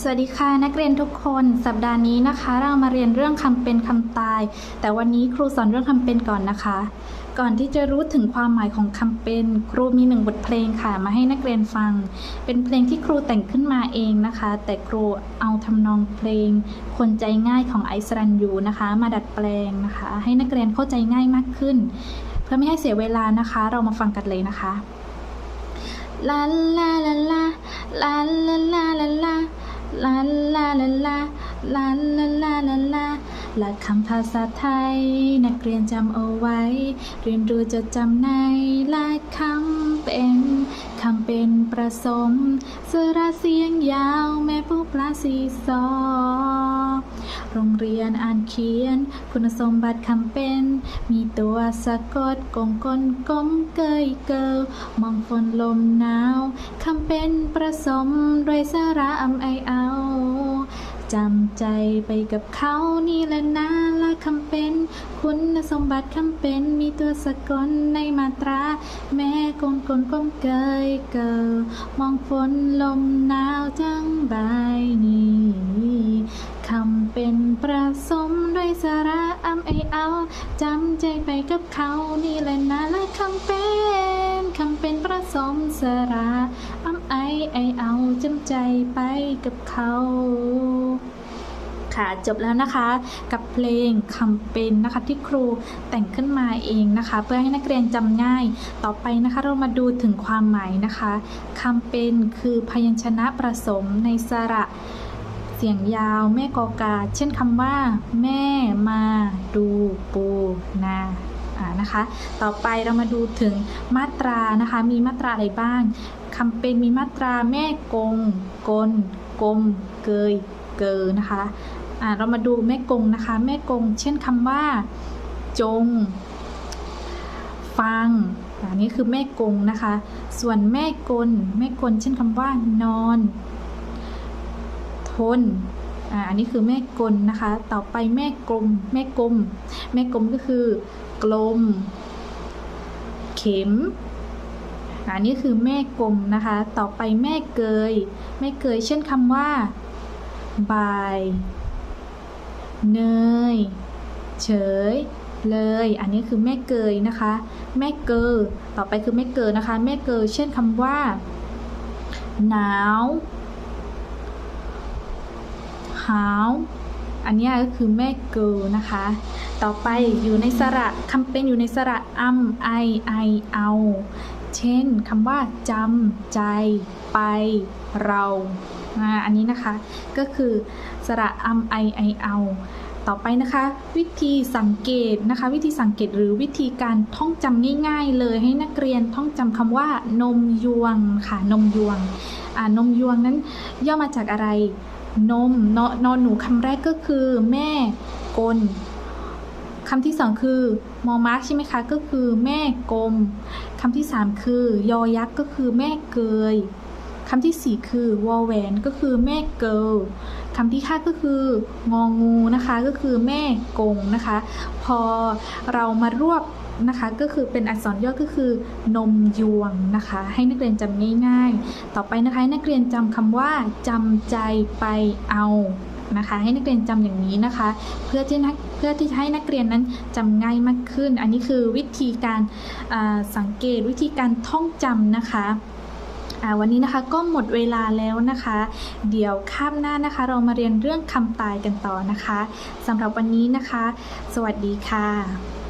สวัสดีค่ะนักเรียนทุกคนสัปดาห์นี้นะคะ เรามาเรียนเรื่องคำเป็นคำตาย แต่วันนี้ครูสอนเรื่องคำเป็นก่อนนะคะ ก่อนที่จะรู้ถึงความหมายของคำเป็น ครูมีหนึ่งบทเพลงค่ะ มาให้นักเรียนฟัง เป็นเพลงที่ครูแต่งขึ้นมาเองนะคะ แต่ครูเอาทำนองเพลง คนใจง่ายของไอซ์รันยูนะคะ มาดัดแปลงนะคะ ให้นักเรียนเข้าใจง่ายมากขึ้น เพื่อไม่ให้เสียเวลานะคะ เรามาฟังกันเลยนะคะลาลาลาลาลาลาลาลา ลาลาลาลาลาลาลาลาลาหลักคำภาษาไทย นักเรียนจำเอาไว้ เรียนรู้จดจำในหลักคำเป็นคำเป็นประสมสระเสียงยาวแม่ผู้ปลาสีซอ โรงเรียนอ่านเขียน คุณสมบัติคำเป็น มีตัวสะกดกงกลกลมเกยเกลมองฝนลมหนาวคำเป็นประสมด้วยสระอำไอเอาจำใจไปกับเขานี่แหละนะละคำเป็น คุณสมบัติคำเป็นมีตัวสะกดในมาตรา แม่กลกลกลมเกยเกิลมองฝนลมหนาวจังใบนี้ เอาจำใจไปกับเขานี่แหละนะและคำเป็นคำเป็นประสมสระอำไอไอเอาจำใจไปกับเขาค่ะจบแล้วนะคะกับเพลงคำเป็นนะคะที่ครูแต่งขึ้นมาเองนะคะ เพื่อให้นักเรียนจำง่าย ต่อไปนะคะเรามาดูถึงความหมายนะคะคำเป็นคือพยัญชนะประสมในสระ สียงยาวแม่กอกา เช่นคำว่า แม่มาดูปูนาอ่านะคะ ต่อไปเรามาดูถึงมาตรานะคะ มีมาตราอะไรบ้างคำเป็นมีมาตราแม่กง กล กลม เกย เกอนะคะอ่าเรามาดูแม่กงนะคะ แม่กง เช่นคำว่า จง ฟังอันนี้คือแม่กงนะคะ ส่วนแม่กล แม่กล เช่นคำว่านอน ทนอ่าอันนี้คือแม่กลนะคะ ต่อไปแม่กลม แม่กลม แม่กลมก็คือ กลม เข็มอันนี้คือแม่กลมนะคะ ต่อไปแม่เกย แม่เกย เช่นคำว่า บาย เนย เฉย เลย อันนี้คือแม่เกยนะคะ แม่เกอ ต่อไปคือแม่เกอนะคะ แม่เกอ เช่นคำว่า หนาว หาวอันนี้ก็คือแม่เกิลนะคะ ต่อไปอยู่ในสระคำเป็นอยู่ในสระอำไอไอเอา เช่นคำว่าจำใจไปเราอ่าอันนี้นะคะก็คือสระอำไอไอเอาต่อไปนะคะ วิธีสังเกตนะคะ วิธีสังเกตหรือวิธีการท่องจำง่าย ๆ เลยให้นักเรียนท่องจำคำว่านมยวงค่ะนมยวงอ่านมยวงนั้นย่อมาจากอะไร นมนนอนหนูคำแรกก็คือ แม่กลคำที่สองคือมอมาร์ใช่ไหมคะ ก็คือ แม่กลมคำที่สามคือ ยอยักษ์ก็คือแม่เกยคำที่สี่คือวอลแวนก็คือแม่เกิลคำที่ห้าก็คืององูนะคะ ก็คือแม่กงนะคะ พอเรามารวบ นะคะก็คือเป็นอักษรย่อก็คือนมยวงนะคะ ให้นักเรียนจำง่าย ๆ ต่อไปนะคะนักเรียนจำคำว่าจำใจไปเอานะคะ ให้นักเรียนจำอย่างนี้นะคะ เพื่อที่นักเพื่อที่จะให้นักเรียนนั้นจำง่ายมากขึ้น อันนี้คือวิธีการสังเกตวิธีการท่องจำนะคะวันนี้นะคะก็หมดเวลาแล้วนะคะ เดี๋ยวข้ามหน้านะคะ เรามาเรียนเรื่องคำตายกันต่อนะคะสำหรับวันนี้นะคะ สวัสดีค่ะ